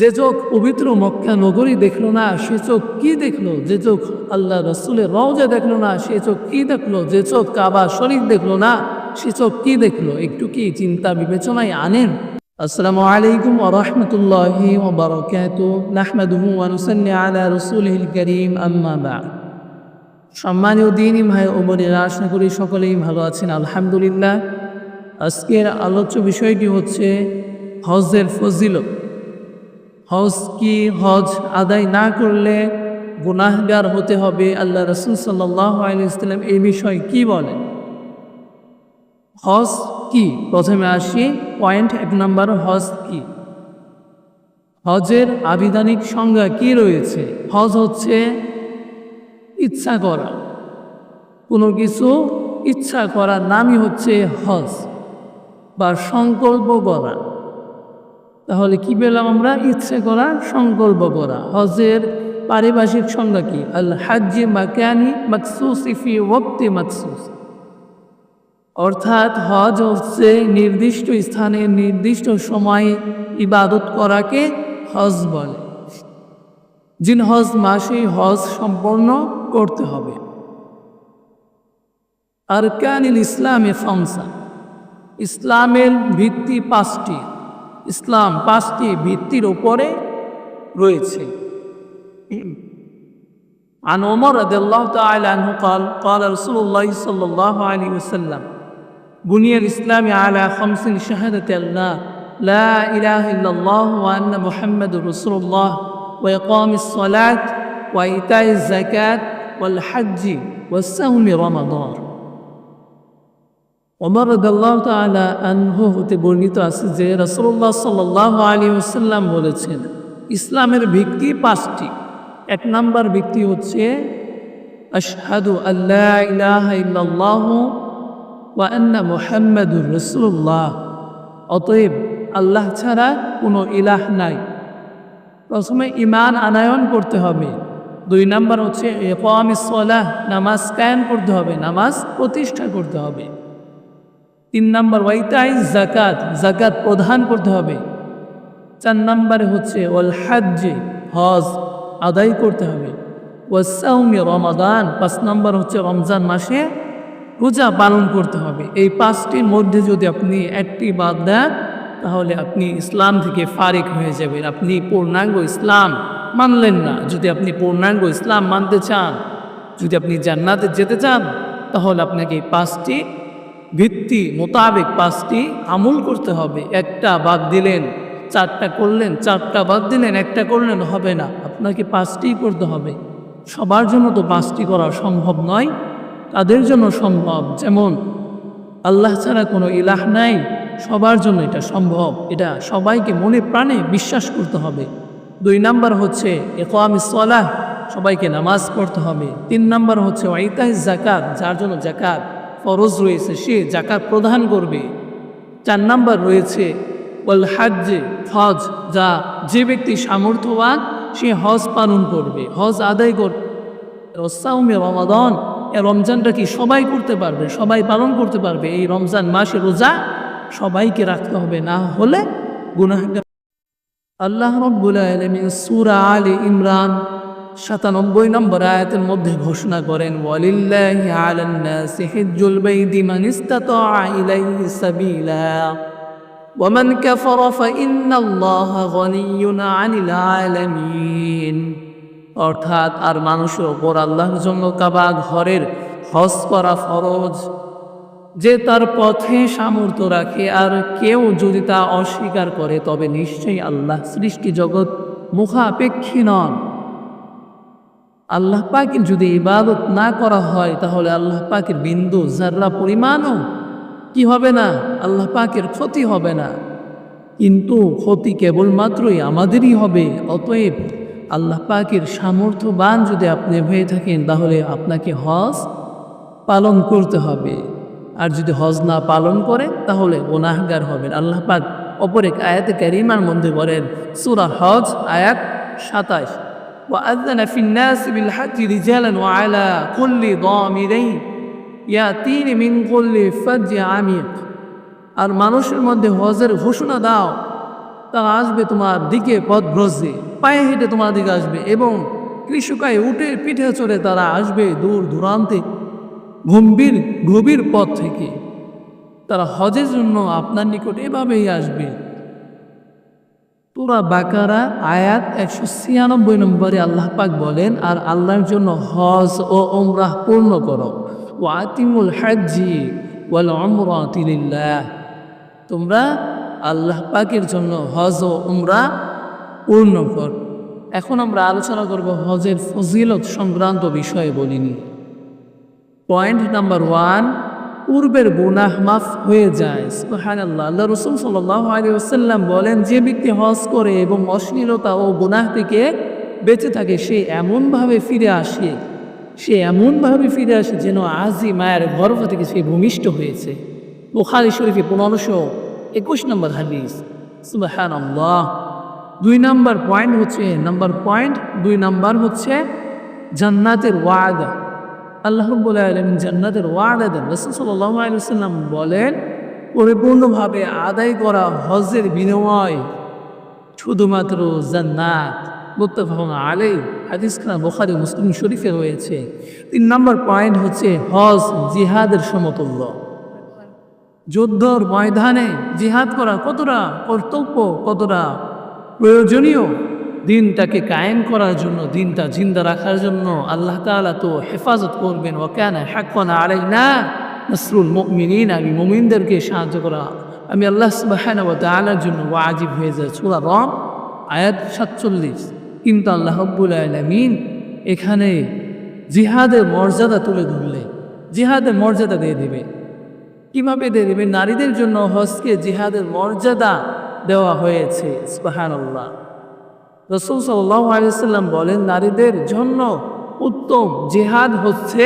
যে চোখ পবিত্র মক্কা নগরী দেখল না, সে চোখ কি দেখল? যে চোখ আল্লাহ রসুলের রওজা দেখল না, সে চোখ কি দেখল? যে চোখ কাবা শরীফ দেখল না, সে চোখ কি দেখল? একটু কি চিন্তা বিবেচনায় আনেন? আসসালামু আলাইকুম ওরহমতুল্লাহি ওবরকাত নাহমাদুহু আলা কারীম সম্মানীয় দিনই ভাই ও বোনেরা, আশা করি সকলেই ভালো আছেন, আলহামদুলিল্লাহ। আজকের আলোচ্য বিষয়টি হচ্ছে হজের ফজিলত। হজ কি হজ আদায় না করলে গুনাহগার হতে হবে? আল্লাহ রসুল আলাইসাল্লাম এই বিষয়ে কি বলেন? হজ কি? প্রথমে আসি, পয়েন্ট এক নম্বর, হজ কি? হজের আবিধানিক সংজ্ঞা কি রয়েছে? হজ হচ্ছে ইচ্ছা করা। কোনো কিছু ইচ্ছা করার নামই হচ্ছে হজ বা সংকল্প করা। তাহলে কি পেলাম আমরা? ইচ্ছে করা সংকল্প করা। হজের পারিভাষিক সংজ্ঞা কি? আল হাজ্জি মাকানি মাকসুস ইফি ওক্তি মাকসুস। অর্থাৎ হজ হচ্ছে নির্দিষ্ট স্থানে নির্দিষ্ট সময়ে ইবাদত করাকে হজ বলে। জিন হজ মাসে হজ সম্পন্ন করতে হবে। আর আরকানিল ইসলামে ফামসা ইসলামের ভিত্তি পাঁচটি। ইসলাম পাঁচটি ভিত্তির উপরে রয়েছে عن عمر رضي الله تعالى عنه قال قال رسول الله صلى الله عليه وسلم بني الإسلام على خمس شهادة الله لا إله إلا الله وأن محمد رسول الله وإقام الصلاة وإيتاء الزكاة والحج والصوم رمضان ওমর রদাল্লাহ তালা আনহু হতে বর্ণিত আছে যে রসুল্লাহ সাল্লাহ আলী ওসাল্লাম বলেছেন, ইসলামের ভিত্তি পাঁচটি। এক নাম্বার ভিত্তি হচ্ছে, আশহাদু আল্লাহ ইলাহা ইল্লাল্লাহ ওয়া আন্না মুহাম্মাদুর অতএব আল্লাহ ছাড়া কোনো ইলাহ নাই। প্রথমে ইমান আনায়ন করতে হবে। দুই নাম্বার হচ্ছে একাম সলাহ, নামাজ কায়েম করতে হবে, নামাজ প্রতিষ্ঠা করতে হবে। তিন নম্বর, ওয়াইতাই জাকাত জাকাত প্রদান করতে হবে। চার নম্বরে হচ্ছে, ওয়াল হাজ্জে, হজ আদায় করতে হবে। ওয়াসাউমি রমাদান, পাঁচ নম্বর হচ্ছে, রমজান মাসে রোজা পালন করতে হবে। এই পাঁচটির মধ্যে যদি আপনি একটি বাদ দেন, তাহলে আপনি ইসলাম থেকে ফারিক হয়ে যাবেন। আপনি পূর্ণাঙ্গ ইসলাম মানলেন না। যদি আপনি পূর্ণাঙ্গ ইসলাম মানতে চান, যদি আপনি জান্নাতে যেতে চান, তাহলে আপনাকে এই পাঁচটি ভিত্তি মোতাবেক পাঁচটি আমল করতে হবে। একটা বাদ দিলেন, চারটা করলেন, চারটা বাদ দিলেন, একটা করলেন, হবে না। আপনাকে পাঁচটি করতে হবে। সবার জন্য তো পাঁচটি করা সম্ভব নয়, তাদের জন্য সম্ভব। যেমন, আল্লাহ ছাড়া কোনো ইলাহ নাই, সবার জন্য এটা সম্ভব। এটা সবাইকে মনে প্রাণে বিশ্বাস করতে হবে। দুই নাম্বার হচ্ছে একোয়াম সলাহ, সবাইকে নামাজ পড়তে হবে। তিন নাম্বার হচ্ছে ওয়াইতাহ জাকাত যার জন্য জাকাত ফরজ রয়েছে, সে জাকাত প্রদান করবে। চার নাম্বার রয়েছে, ওয়াল হাজ্জে, হজ, যা যে ব্যক্তি সামর্থ্যবান, সে হজ পালন করবে। হজ আদায় করবে রসাউমে রমাদন, এ রমজানটা কি সবাই করতে পারবে? সবাই পালন করতে পারবে? এই রমজান মাসে রোজা সবাইকে রাখতে হবে, না হলে গুনাহগার আল্লাহ রব্বুল আলমিন সুরা আলী ইমরান সাতানব্বই নম্বর আয়াতের মধ্যে ঘোষণা করেন ওয়ালিল্লাহি আলান নাসি হিজ্জুল বাইতি মান ইসতাতা ইলাইহি সাবিলা ومن كفر فإن الله غني عن العالمين অর্থাৎ আর মানুষের ওপর আল্লাহর জন্য কাবা ঘরের হজ করা ফরজ যে তার পথে সামর্থ্য রাখে আর কেউ যদি তা অস্বীকার করে তবে নিশ্চয়ই আল্লাহ সৃষ্টি জগৎ মুখাপেক্ষী নন আল্লাহ পাকের যদি ইবাদত না করা হয়, তাহলে আল্লাহ পাকের বিন্দু, যার্রা পরিমাণও, কি হবে না? আল্লাহ পাকের ক্ষতি হবে না। কিন্তু ক্ষতি কেবলমাত্রই আমাদেরই হবে। অতএব আল্লাহ পাকের সামর্থ্যবান যদি আপনি হয়ে থাকেন, তাহলে আপনাকে হজ পালন করতে হবে। আর যদি হজ না পালন করেন, তাহলে গুনাহগার হবেন। আল্লাহ পাক অপর এক আয়াতে ক্যারিমার মধ্যে বলেন, সুরা হজ আয়াত সাতাশ। وأذن في الناس بالحج رجالا وعلى كل ضامر يأتين من كل فج عميق আর মানুষের মধ্যে হজের ঘোষণা দাও তারা আসবে তোমার দিকে পথ ভ্রজে পায়ে হেঁটে তোমার দিকে আসবে এবং কৃষকায় উঠে পিঠে চড়ে তারা আসবে দূর দূরান্তে গম্ভীর গভীর পথ থেকে তারা হজের জন্য আপনার নিকট এভাবেই আসবে পুরা বাকারা আয়াত একশো ছিয়ানব্বই নম্বরে আল্লাহ পাক বলেন, আর আল্লাহর জন্য হজ ও ওমরাহ পূর্ণ করো। ও আতিমুল হাজি ওয়াল অমরাতিল্লাহ তোমরা আল্লাহ পাকের জন্য হজ ও উমরা পূর্ণ কর। এখন আমরা আলোচনা করব হজের ফজিলত সংক্রান্ত বিষয়ে বলিনি। পয়েন্ট নাম্বার ওয়ান পূর্বের গুনাহ মাফ হয়ে যায়। সুহান আল্লাহ আল্লাহ রসুল সাল্লাম বলেন, যে ব্যক্তি হজ করে এবং অশ্লীলতা ও গুনাহ থেকে বেঁচে থাকে, সে এমনভাবে ফিরে আসে, সে এমনভাবে ফিরে আসে যেন আজই মায়ের গর্ভ থেকে সে ভূমিষ্ঠ হয়েছে। বুখারি শরীফে পনেরোশো একুশ নম্বর হাদিস। সুবাহান আল্লাহ দুই নাম্বার পয়েন্ট হচ্ছে, নাম্বার পয়েন্ট, দুই নাম্বার হচ্ছে জান্নাতের ওয়াদা। আল্লাহ রব্বুল আলম জান্নাতের ওয়াদা দেন। রসুল সাল্লাহ আলসালাম বলেন, পরিপূর্ণভাবে আদায় করা হজের বিনিময় শুধুমাত্র জান্নাত। মুত্তাফাকুন আলাই হাদিস খান বোখারি মুসলিম শরীফে রয়েছে। তিন নম্বর পয়েন্ট হচ্ছে হজ, জিহাদের সমতুল্য। যুদ্ধর ময়দানে জিহাদ করা কতটা কর্তব্য, কতটা প্রয়োজনীয় দিনটাকে কায়েম করার জন্য, দিনটা জিন্দা রাখার জন্য আল্লাহ তাআলা তো হেফাজত করবেন। ও কেন হাক্কন আলাই না নসরুল মিনীন আমি মুমিনদেরকে সাহায্য করা। আমি আল্লাহ সুবাহান ও তালার জন্য ওয়াজিব হয়ে যায়। সুরা রম, আয়াত সাতচল্লিশ। কিন্তু আল্লাহ রব্বুল আলমিন এখানে জিহাদের মর্যাদা তুলে ধরলে, জিহাদের মর্যাদা দিয়ে দিবে। কীভাবে দিয়ে দেবে? নারীদের জন্য হজকে জিহাদের মর্যাদা দেওয়া হয়েছে সুবাহান আল্লাহ রসুল সাল্লাম বলেন, নারীদের জন্য উত্তম জেহাদ হচ্ছে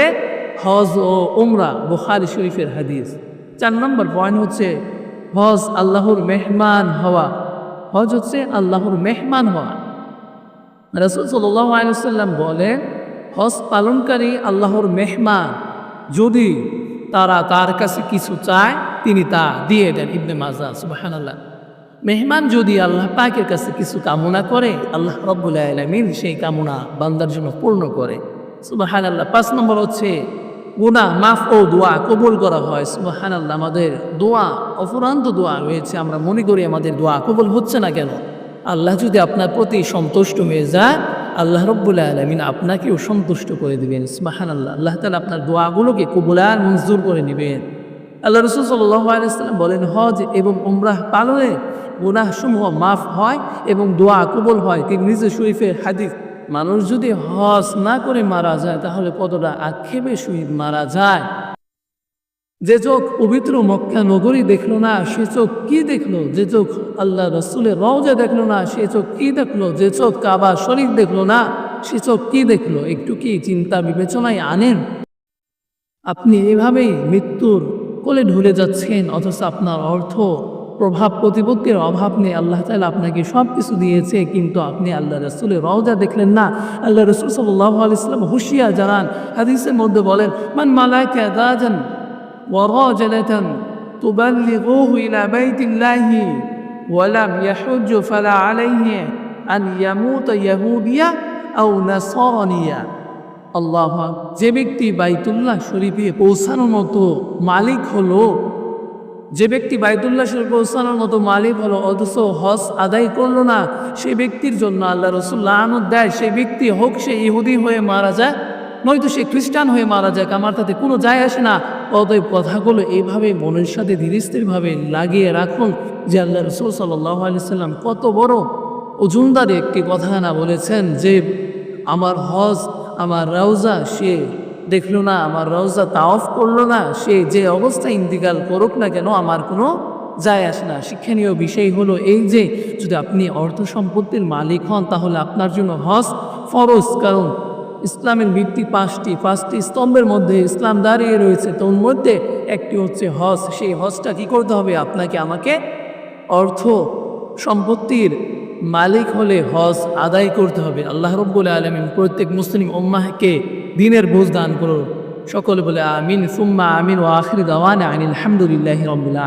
হজ ও উমরা, বুখারি শরীফের হাদিস। চার নম্বর পয়েন্ট হচ্ছে হজ আল্লাহর মেহমান হওয়া। হজ হচ্ছে আল্লাহর মেহমান হওয়া। রসুল সাল্লাম বলেন, হজ পালনকারী আল্লাহর মেহমান যদি তারা তার কাছে কিছু চায়, তিনি তা দিয়ে দেন। ইবনে মাজা সুবাহান আল্লাহ মেহমান যদি আল্লাহ পাকের কাছে কিছু কামনা করে, আল্লাহ রব্বুল আলমিন সেই কামনা বান্দার জন্য পূর্ণ করে। সুবাহান আল্লাহ পাঁচ নম্বর হচ্ছে গুণা মাফ ও দোয়া কবুল করা হয়। সুবাহান আল্লাহ আমাদের দোয়া অপরান্ত দোয়া রয়েছে। আমরা মনে করি আমাদের দোয়া কবুল হচ্ছে না কেন? আল্লাহ যদি আপনার প্রতি সন্তুষ্ট হয়ে যায়, আল্লাহ রব্বুল্লাহ আলমিন আপনাকেও সন্তুষ্ট করে দিবেন। সুবাহান আল্লাহ আল্লাহ তালা আপনার দোয়াগুলোকে কবুলার মঞ্জুর করে নেবেন। আল্লাহ রসুল সাল্লাম বলেন, হজ এবং উমরাহ পালনে গুনাহসমূহ মাফ হয় এবং দোয়া কবুল হয়। তিনি নিজে শরীফের হাদিস, মানুষ যদি হজ না করে মারা যায়, তাহলে কতটা আক্ষেপে সহিত মারা যায়? যে চোখ পবিত্র মক্কা নগরী দেখল না, সে চোখ কি দেখল? যে চোখ আল্লাহ রসুলের রওজা দেখল না, সে চোখ কি দেখল? যে চোখ কাবা শরীফ দেখল না, সে চোখ কি দেখল? একটু কি চিন্তা বিবেচনায় আনেন? আপনি এভাবেই মৃত্যুর কোলে ঢুলে যাচ্ছেন, অথচ আপনার অর্থ প্রভাব প্রতিপক্ষের অভাব নেই, আল্লাহ তালা আপনাকে সব কিছু দিয়েছে, কিন্তু আপনি আল্লাহ রসুলের রওজা দেখলেন না। আল্লাহ রসুল সাল্লাহ আলাইসলাম হুশিয়া জানান, হাদিসের মধ্যে বলেন, মান মালায়কা দাজান ওয়ারাজালাতান তুবাল্লিগুহু ইলা বাইতিল্লাহি ওয়ালাম ইয়াহুজ্জু ফালা আলাইহি আন ইয়ামুতা ইয়াহুদিয়া আও নাসারানিয়া। আল্লাহ যে ব্যক্তি বাইতুল্লাহ শরীফে পৌঁছানোর মতো মালিক হলো যে ব্যক্তি বাইতুল্লাহ শরীফ পৌঁছানোর মতো মালিক হলো, অথচ হজ আদায় করল না, সেই ব্যক্তির জন্য আল্লাহ রসুল্লাহ আনন্দ দেয়, সেই ব্যক্তি হোক সে ইহুদি হয়ে মারা যায়, নয়তো সে খ্রিস্টান হয়ে মারা যাক আমার তাতে কোনো যায় আসে না। অতএব কথাগুলো এইভাবে মনের সাথে ধীরস্থিরভাবে লাগিয়ে রাখুন যে আল্লাহ রসুল সাল্লাহ সাল্লাম কত বড় ওজুনদারে একটি কথা না বলেছেন যে, আমার হজ, আমার রওজা সে দেখল না, আমার রওজা তাওফ করল না, সে যে অবস্থা ইন্তিকাল করুক না কেন আমার কোনো যায় আসে না। শিক্ষণীয় বিষয় হলো এই যে, যদি আপনি অর্থ সম্পত্তির মালিক হন, তাহলে আপনার জন্য হজ ফরজ, কারণ ইসলামের ভিত্তি পাঁচটি পাঁচটি স্তম্ভের মধ্যে ইসলাম দাঁড়িয়ে রয়েছে। তোর মধ্যে একটি হচ্ছে হজ, সেই হজটা কি করতে হবে? আপনাকে আমাকে অর্থ সম্পত্তির মালিক হলে হজ আদায় করতে হবে। আল্লাহ রব্বুল আলমিন প্রত্যেক মুসলিম উম্মাহকে দিনের বোঝ দান করো সকল বলে আমিন, সুম্মা আমিন ও আখির দাওয়ান আনিল আলহামদুলিল্লাহ রবিল্লা